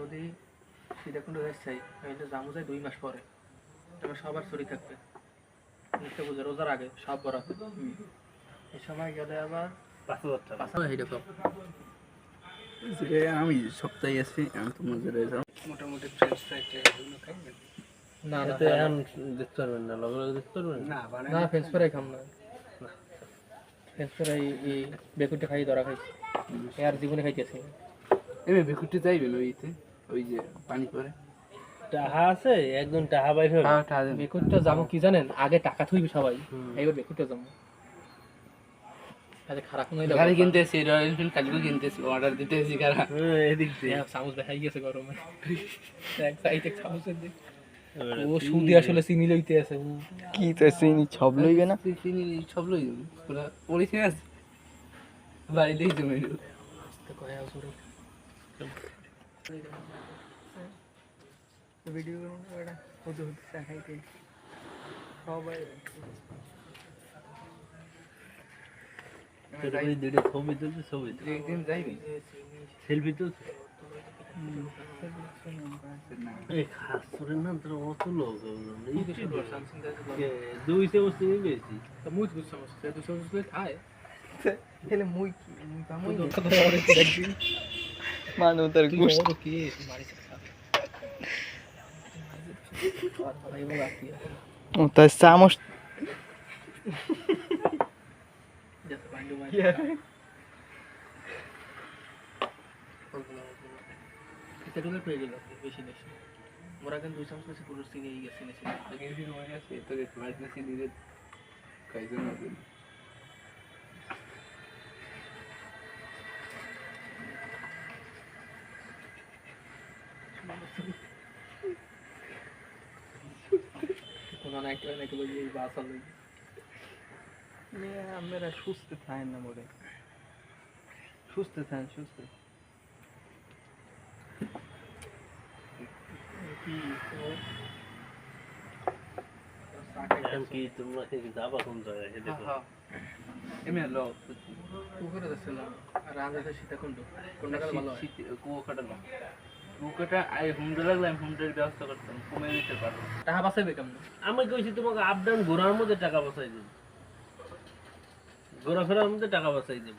যদি সীতাকুণ্ড যাই তাহলে জামু যায় দুই মাস পরে। তবে সবার ছুটি থাকবে। পুজো রোজার আগে সব বরাদ এই সময় গেলে আবার পাঁচ হাজার আমি সপ্তাহে আছি আমি হয়ে মোটামুটি ফ্রেঞ্চ ফ্রাই এগুলো খাই না। না না এখন দেখতে পারবেন না লগে লগে দেখতে পারবেন? না না ফ্রেঞ্চ ফ্রাই খাম না। ফ্রেঞ্চ ফ্রাই এই বেকুটে খাই ধরা খাইছি। এ আর জীবনে খাইতেছি। এমনি বেকুটি যাইবেন ওইতে ওই যে পানি পরে। টাহা আছে? একদম টাহা বাইর হবে হ্যাঁ বেকুটটা যাব। কি জানেন? আগে টাকা থুইবে সবাই। এইবার বেকুটটা যাব। আচ্ছা খারাপ নয় গাড়ি কিনতেছি রয়্যাল এনফিল্ড কালকে কিনতেছি অর্ডার দিতেছি কারা? হ্যাঁ, এদিক দিয়ে। চামচ দেখাই গেছে গরমে। এক সাইড এক চামচের দিক ও সুদি আসলে চিনি লইতে আছে। কি তো চিনি সব লইবে না? চিনি সব লই যাব পুরা আছে। তো কয় ভিডিও এটা হতে হতে দেখাইতে সবাই সেলফি এই খাস করে না তোর অত লোক দুই চামচ চিনি বেশি মুই দুই চামচ দুই চামচ খায়। তাহলে মুই কি? মুই মুই কথা বলে দেখবি মানু তার তুই গোষ্ঠ বড় কি মারি ভাই বলা কি ও তার চামচ যাতে বান্ডু মারি এটা ডুলে পেয়ে গেল বেশি বেশি মোরা কিন্তু দুই চামচ বেশি পুরো চিনি গেছে নিচে একদিন মনে আছে তোর স্মার্ট মেশিন দিলে কয়জন হবে কোনো না আমরা সুস্থ থাকেন না মোরে। সুস্থ থাকেন সুস্থ। কি তোমরা যাবা কোন জায়গায়? এমনি লো। সীতাকুণ্ড। কোনটা ভালো কুয়াকাটা আই হোমটা লাগলে আমি হোমটার ব্যবস্থা করতাম কমে দিতে পারব টাকা বাঁচাইবে কেমন? আমি কইছি তোমাকে আপ ডাউন ঘোরার মধ্যে টাকা বাঁচাই দেব। ঘোরাফেরার মধ্যে টাকা বাঁচাই দেব।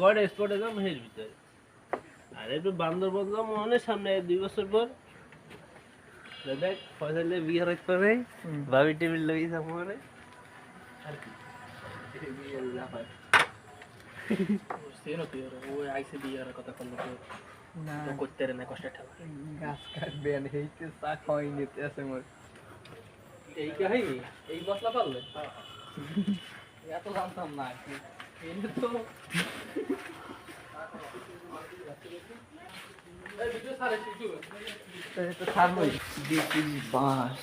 কয়টা স্পটে যাম এর ভিতরে। আর একটু বান্দরবন যাম অনেক সামনে দুই বছর পর। দেখ ফয়সালে বিয়ে রাখতে পারে ভাবি টেবিল লই যাব মানে। আর কি? ওরা ওই আইসে বিয়ার কথা করল না করতে না কষ্টের ঠেলা গাছ কাটবেন হেইতে চা খাওয়াই নিতে আছে মোর এই কাহিনী এই মশলা পারলে এত জানতাম না এই তো বাস